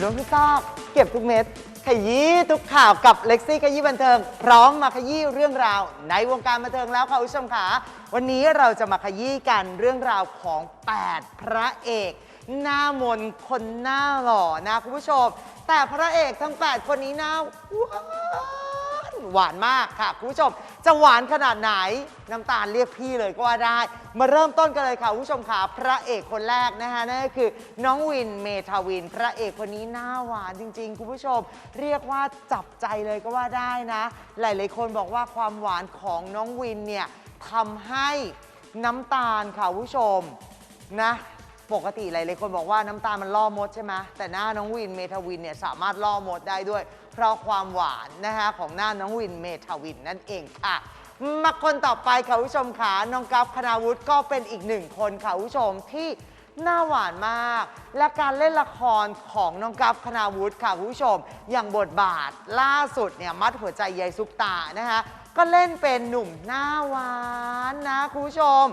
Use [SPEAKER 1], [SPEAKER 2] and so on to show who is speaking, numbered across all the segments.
[SPEAKER 1] ล้วงทุกซอกเก็บทุกเม็ด ขยี้ทุกข่าวกับเล็กซี่ขยี้บันเทิง พร้อมมาขยี้เรื่องราว ในวงการบันเทิงแล้วค่ะคุณผู้ชมค่ะวันนี้เราจะมาขยี้กันเรื่องราวของ 8 พระเอก หน้ามนคนหน้าหล่อนะคุณผู้ชม แต่พระเอกทั้ง 8 คนนี้หน้าว้า หวานมากค่ะคุณผู้ชม จะหวานขนาดไหนน้ำตาลเรียกพี่เลยก็ว่าได้ มาเริ่มต้นกันเลยค่ะคุณผู้ชมค่ะพระเอกคนแรกนะคะนั่นก็คือน้องวินเมทาวิน พระเอกคนนี้หน้าหวานจริง ๆ คุณผู้ชม เรียกว่าจับใจเลยก็ว่าได้นะ หลาย ๆ คนบอกว่าความหวานของน้องวินเนี่ยทำให้น้ำตาลค่ะคุณผู้ชมนะ ปกติหลายๆคนบอกว่าน้ำตาลมันล่อมดใช่ไหมแต่หน้าน้องวินเมทาวินเนี่ยสามารถล่อมดได้ด้วย เพราะความหวานนะคะของหน้าน้องวินเมทาวินนั่นเองค่ะมาคนต่อไปค่ะผู้ชมค่ะน้องกัฟคณาวุฒิก็เป็นอีกหนึ่งคนค่ะผู้ชมที่หน้าหวานมาก และการเล่นละครของน้องกัฟคณาวุฒิค่ะคุณผู้ชม อย่างบทบาทล่าสุดเนี่ยมัดหัวใจยายซุปตานะคะก็เล่นเป็นหนุ่มหน้าหวานนะคุณผู้ชม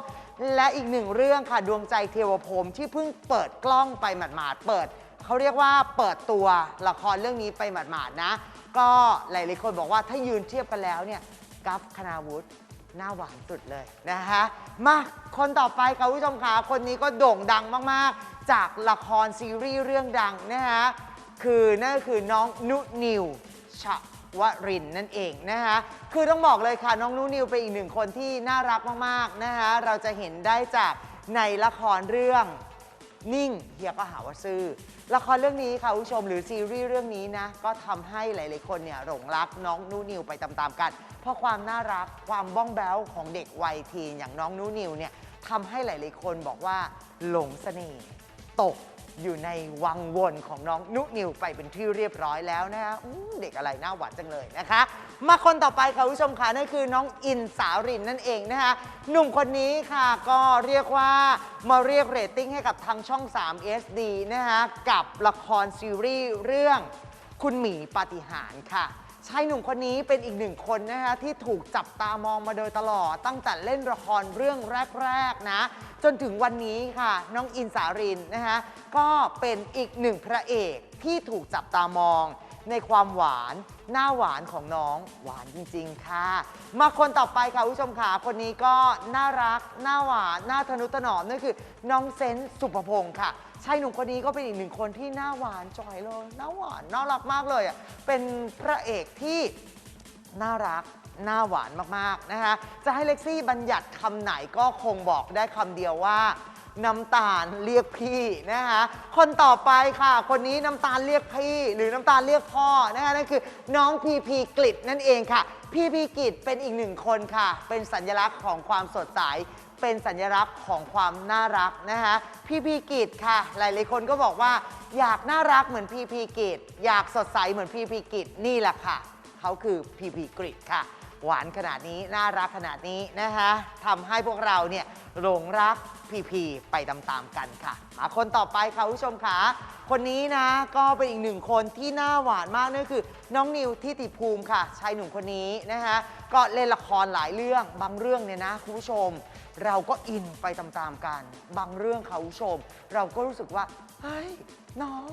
[SPEAKER 1] และอีกหนึ่งเรื่องค่ะดวงใจเทวพรหมที่เพิ่งเปิดกล้องไปหมาดๆเปิดเขาเรียกว่าเปิดตัวละครเรื่องนี้ไปหมาดๆนะ ก็หลายๆคนบอกว่าถ้ายืนเทียบกันแล้วเนี่ยกัฟคณาวุฒิหน้าหวานสุดเลยนะคะมาคนต่อไปค่ะคุณผู้ชมคะคนนี้ก็โด่งดังมากๆ จากละครซีรีส์เรื่องดังนะคะคือนั่นคือน้องนุนิวชะ วรินทร์นั่นเองนะคะ คือต้องบอกเลยค่ะน้องนูนิวเป็นอีกหนึ่งคนที่น่ารักมากๆนะคะ เราจะเห็นได้จากในละครเรื่องนิ่งเฮียก็หาว่าซื่อ ละครเรื่องนี้ค่ะผู้ชมหรือซีรีส์เรื่องนี้นะ ก็ทำให้หลาย ๆ คนเนี่ยหลงรักน้องนูนิวไปตาม ๆ กัน เพราะความน่ารักความบ้องแบ้วของเด็กวัยทีนอย่างน้องนูนิวเนี่ยทำให้หลาย ๆ คนบอกว่าหลงเสน่ห์ตก อยู่ในวังวนของน้องนุนิวไปเป็นที่เรียบร้อยแล้วนะคะอืมเด็กอะไรหน้าหวานจังเลยนะคะ มาคนต่อไปค่ะคุณผู้ชมค่ะนั่นคือน้องอินสารินนั่นเองนะคะหนุ่มคนนี้ค่ะก็เรียกว่ามาเรียกเรตติ้งให้กับทางช่อง 3 SD นะคะกับละครซีรีส์เรื่อง คุณหมีปาฏิหาริย์ค่ะ ชายหนุ่มคนนี้เป็นอีกหนึ่งคนนะคะที่ถูกจับตามองมาโดยตลอด ตั้งแต่เล่นละครเรื่องแรก ๆ นะ จนถึงวันนี้ค่ะ น้องอินสารินนะคะก็เป็นอีกหนึ่งพระเอกที่ถูกจับตามอง ในความหวานหน้าหวานของน้องหวานจริง ๆ ค่ะ มาคนต่อไปค่ะคุณผู้ชมค่ะคนนี้ก็น่ารักหน้าหวานหน้าทนุถนอมนั่นคือน้องเซนต์สุภพงศ์ค่ะชายหนุ่มคนนี้ก็เป็นอีกหนึ่งคนที่หน้าหวานจอยเลยหน้าหวานน่ารักมากเลยอะเป็นพระเอกที่น่ารักหน้าหวานมากๆนะคะ จะให้เล็กซี่บัญญัติคำไหนก็คงบอกได้คำเดียวว่า น้ำตาลเรียกพี่นะคะคนต่อไปค่ะ คนนี้น้ำตาลเรียกพี่หรือน้ำตาลเรียกพ่อนะคะนั่นคือน้องพีพีกลิตนั่นเองค่ะ พีพีกลิตเป็นอีกหนึ่งคนค่ะ เป็นสัญลักษณ์ของความสดใสเป็นสัญลักษณ์ของความน่ารักนะคะพีพีกิจค่ะ หลายๆคนก็บอกว่า อยากน่ารักเหมือนพีพีกิจอยากสดใสเหมือนพีพีกิจนี่แหละค่ะ เขาคือพีพีกริดค่ะ หวานขนาดนี้น่ารักขนาดนี้นะคะทำให้พวกเราเนี่ยหลงรักพีพีไปตามๆกันค่ะมาคนต่อไปค่ะผู้ชมค่ะคนนี้นะก็เป็นอีกหนึ่งคนที่น่าหวานมากนั่นคือ น้องนิวทิติภูมิค่ะชายหนุ่มคนนี้นะคะก็เล่นละครหลายเรื่องบางเรื่องเนี่ยนะคุณผู้ชม เราก็อินไปตามๆกัน บางเรื่องค่ะคุณผู้ชม เราก็รู้สึกว่าเฮ้ย น้อง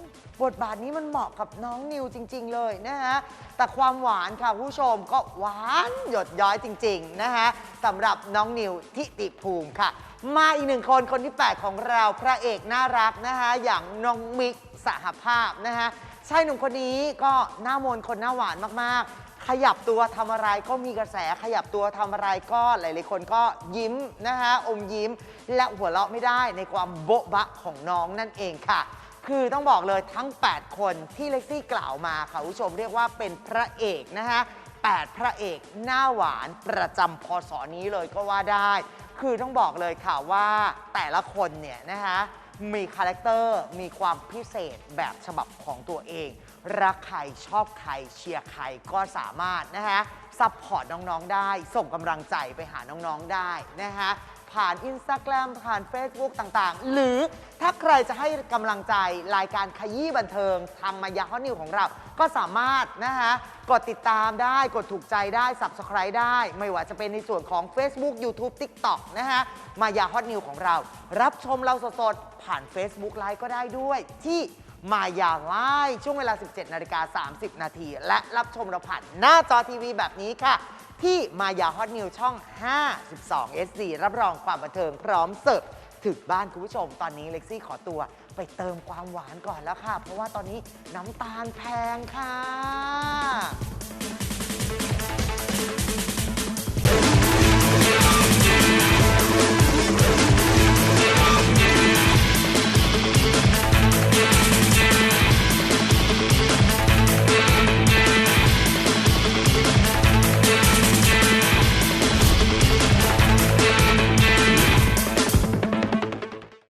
[SPEAKER 1] บทบาทนี้มันเหมาะกับน้องนิวจริง ๆ เลยนะฮะ แต่ความหวานค่ะผู้ชมก็หวานหยดย้อยจริง ๆ นะฮะสำหรับน้องนิวทิติภูมิค่ะ มาอีกหนึ่งคนคนที่ 8 ของเราพระเอกน่ารักนะคะ อย่างน้องมิกสหภาพนะคะชายหนุ่มคนนี้ก็หน้ามนคนหน้าหวานมากๆ ขยับตัวทำอะไรก็มีกระแสขยับตัวทำอะไรก็หลายๆคนก็ยิ้มนะคะอมยิ้ม และหัวเราะไม่ได้ในความโบ๊ะบะของน้องนั่นเองค่ะ คือต้องบอกเลยทั้ง 8 คนที่เล็กซี่กล่าวมาค่ะคุณผู้ชมเรียกว่าเป็นพระเอกนะคะ 8 พระเอกหน้าหวานประจำพศนี้เลยก็ว่าได้ คือต้องบอกเลยค่ะว่าแต่ละคนเนี่ยนะคะมีคาแรคเตอร์มีความพิเศษแบบฉบับของตัวเอง รักใคร ชอบใคร เชียร์ใครก็สามารถนะคะซัพพอร์ตน้อง ๆ ได้ ส่งกำลังใจไปหาน้อง ๆ ได้นะคะ ผ่าน Instagram ผ่าน Facebook ต่างๆ หรือถ้าใครจะให้กำลังใจรายการขยี้บันเทิงทางมายาฮอตนิวของเรา ก็สามารถนะคะกดติดตามได้กดถูกใจได้ Subscribe ได้ ไม่ว่าจะเป็นในส่วนของ Facebook YouTube TikTok นะคะมายาฮอตนิวของเรา รับชมเราสดๆ ผ่าน Facebook Live ก็ได้ด้วย ที่มายาไล่ช่วงเวลา 17 นาฬิกา 30 นาที และรับชมเราผ่านหน้าจอทีวีแบบนี้ค่ะ ที่มายาฮอตนิวช่อง 52 SD รับรองความบันเทิงพร้อมเสิร์ฟถึงบ้านคุณผู้ชม ตอนนี้เล็กซี่ขอตัวไปเติมความหวานก่อนแล้วค่ะ เพราะว่าตอนนี้น้ำตาลแพงค่ะ